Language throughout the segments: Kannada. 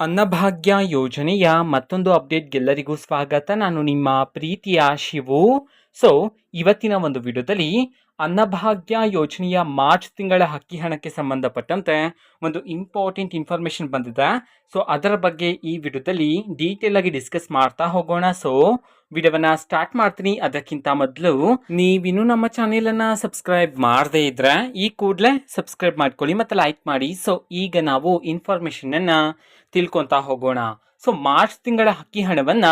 ಅನ್ನಭಾಗ್ಯ ಯೋಜನೆಯ ಮತ್ತೊಂದು ಅಪ್ಡೇಟ್ಗೆಲ್ಲರಿಗೂ ಸ್ವಾಗತ. ನಾನು ನಿಮ್ಮ ಪ್ರೀತಿಯ ಶಿವು. ಸೊ ಇವತ್ತಿನ ಒಂದು ವಿಡಿಯೋದಲ್ಲಿ ಅನ್ನಭಾಗ್ಯ ಯೋಜನೆಯ ಮಾರ್ಚ್ ತಿಂಗಳ ಹಕ್ಕಿ ಹಣಕ್ಕೆ ಸಂಬಂಧಪಟ್ಟಂತೆ ಒಂದು ಇಂಪಾರ್ಟೆಂಟ್ ಇನ್ಫಾರ್ಮೇಷನ್ ಬಂದಿದೆ. ಸೊ ಅದರ ಬಗ್ಗೆ ಈ ವಿಡಿಯೋದಲ್ಲಿ ಡೀಟೇಲ್ ಆಗಿ ಡಿಸ್ಕಸ್ ಮಾಡ್ತಾ ಹೋಗೋಣ. ಸೊ ವಿಡಿಯೋವನ್ನ ಸ್ಟಾರ್ಟ್ ಮಾಡ್ತೀನಿ. ಅದಕ್ಕಿಂತ ಮೊದಲು ನೀವಿನ್ನು ನಮ್ಮ ಚಾನೆಲ್ ಅನ್ನ ಸಬ್ಸ್ಕ್ರೈಬ್ ಮಾಡದೇ ಇದ್ರೆ ಈ ಕೂಡಲೇ ಸಬ್ಸ್ಕ್ರೈಬ್ ಮಾಡ್ಕೊಳ್ಳಿ ಮತ್ತೆ ಲೈಕ್ ಮಾಡಿ. ಸೊ ಈಗ ನಾವು ಇನ್ಫಾರ್ಮೇಶನ್ ಅನ್ನ ತಿಳ್ಕೊಂತಾ ಹೋಗೋಣ. ಸೊ ಮಾರ್ಚ್ ತಿಂಗಳ ಅಕ್ಕಿ ಹಣವನ್ನ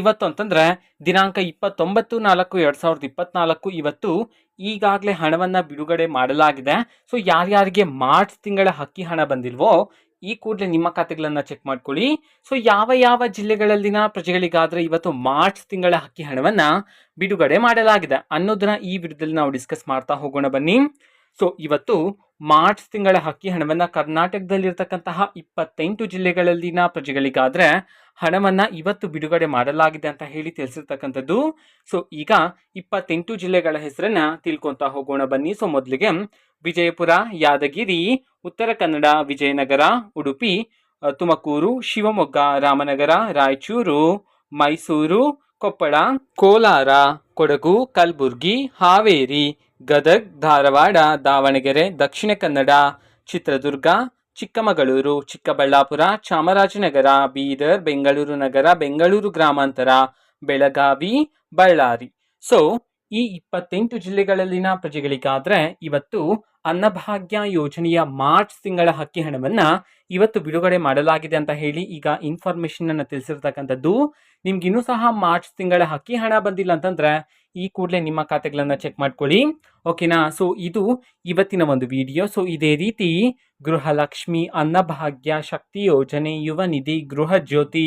ಇವತ್ತು ಅಂತಂದ್ರೆ ದಿನಾಂಕ ಇಪ್ಪತ್ತೊಂಬತ್ತು ನಾಲ್ಕು ಎರಡ್ ಸಾವಿರದ ಇಪ್ಪತ್ನಾಲ್ಕು ಇವತ್ತು ಈಗಾಗಲೇ ಹಣವನ್ನ ಬಿಡುಗಡೆ ಮಾಡಲಾಗಿದೆ. ಸೊ ಯಾರ್ಯಾರಿಗೆ ಮಾರ್ಚ್ ತಿಂಗಳ ಅಕ್ಕಿ ಹಣ ಬಂದಿಲ್ವೋ ಈ ಕೂಡಲೇ ನಿಮ್ಮ ಖಾತೆಗಳನ್ನ ಚೆಕ್ ಮಾಡ್ಕೊಳ್ಳಿ. ಸೊ ಯಾವ ಯಾವ ಜಿಲ್ಲೆಗಳಲ್ಲಿನ ಪ್ರಜೆಗಳಿಗಾದ್ರೆ ಇವತ್ತು ಮಾರ್ಚ್ ತಿಂಗಳ ಹಕ್ಕಿ ಹಣವನ್ನ ಬಿಡುಗಡೆ ಮಾಡಲಾಗಿದೆ ಅನ್ನೋದನ್ನ ಈ ವಿಡಿಯೋದಲ್ಲಿ ನಾವು ಡಿಸ್ಕಸ್ ಮಾಡ್ತಾ ಹೋಗೋಣ ಬನ್ನಿ. ಸೊ ಇವತ್ತು ಮಾರ್ಚ್ ತಿಂಗಳ ಹಕ್ಕಿ ಹಣವನ್ನ ಕರ್ನಾಟಕದಲ್ಲಿರ್ತಕ್ಕಂತಹ ಇಪ್ಪತ್ತೆಂಟು ಜಿಲ್ಲೆಗಳಲ್ಲಿನ ಪ್ರಜೆಗಳಿಗಾದರೆ ಹಣವನ್ನ ಇವತ್ತು ಬಿಡುಗಡೆ ಮಾಡಲಾಗಿದೆ ಅಂತ ಹೇಳಿ ತಿಳಿಸಿರ್ತಕ್ಕಂಥದ್ದು. ಸೊ ಈಗ ಇಪ್ಪತ್ತೆಂಟು ಜಿಲ್ಲೆಗಳ ಹೆಸರನ್ನ ತಿಳ್ಕೊಂತಾ ಹೋಗೋಣ ಬನ್ನಿ. ಸೊ ಮೊದಲಿಗೆ ವಿಜಯಪುರ, ಯಾದಗಿರಿ, ಉತ್ತರ ಕನ್ನಡ, ವಿಜಯನಗರ, ಉಡುಪಿ, ತುಮಕೂರು, ಶಿವಮೊಗ್ಗ, ರಾಮನಗರ, ರಾಯಚೂರು, ಮೈಸೂರು ಕೊಪ್ಪಳ, ಕೋಲಾರ, ಕೊಡಗು, ಕಲಬುರ್ಗಿ, ಹಾವೇರಿ, ಗದಗ್, ಧಾರವಾಡ, ದಾವಣಗೆರೆ, ದಕ್ಷಿಣ ಕನ್ನಡ, ಚಿತ್ರದುರ್ಗ, ಚಿಕ್ಕಮಗಳೂರು, ಚಿಕ್ಕಬಳ್ಳಾಪುರ, ಚಾಮರಾಜನಗರ, ಬೀದರ್, ಬೆಂಗಳೂರು ನಗರ, ಬೆಂಗಳೂರು ಗ್ರಾಮಾಂತರ, ಬೆಳಗಾವಿ, ಬಳ್ಳಾರಿ. ಸೊ ಈ ಇಪ್ಪತ್ತೆಂಟು ಜಿಲ್ಲೆಗಳಲ್ಲಿನ ಪ್ರಜೆಗಳಿಗಾದರೆ ಇವತ್ತು ಅನ್ನಭಾಗ್ಯ ಯೋಜನೆಯ ಮಾರ್ಚ್ ತಿಂಗಳ ಹಕ್ಕಿ ಹಣವನ್ನ ಇವತ್ತು ಬಿಡುಗಡೆ ಮಾಡಲಾಗಿದೆ ಅಂತ ಹೇಳಿ ಈಗ ಇನ್ಫಾರ್ಮೇಷನನ್ನು ತಿಳಿಸಿರ್ತಕ್ಕಂಥದ್ದು. ನಿಮ್ಗೆ ಇನ್ನೂ ಸಹ ಮಾರ್ಚ್ ತಿಂಗಳ ಹಕ್ಕಿ ಹಣ ಬಂದಿಲ್ಲ ಅಂತಂದ್ರೆ ಈ ಕೂಡಲೇ ನಿಮ್ಮ ಖಾತೆಗಳನ್ನು ಚೆಕ್ ಮಾಡ್ಕೊಳ್ಳಿ. ಓಕೆನಾ ಸೊ ಇದು ಇವತ್ತಿನ ಒಂದು ವಿಡಿಯೋ ಸೊ ಇದೇ ರೀತಿ ಗೃಹಲಕ್ಷ್ಮಿ ಅನ್ನಭಾಗ್ಯ ಶಕ್ತಿ ಯೋಜನೆ ಯುವ ನಿಧಿ ಗೃಹ ಜ್ಯೋತಿ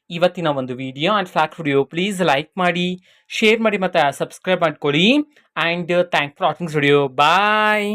ಇವತ್ತಿನ ಒಂದು video and fact video please like ಮಾಡಿ ಶೇರ್ ಮಾಡಿ ಮತ್ತು ಸಬ್ಸ್ಕ್ರೈಬ್ ಮಾಡ್ಕೊಳ್ಳಿ. And thank for watching video bye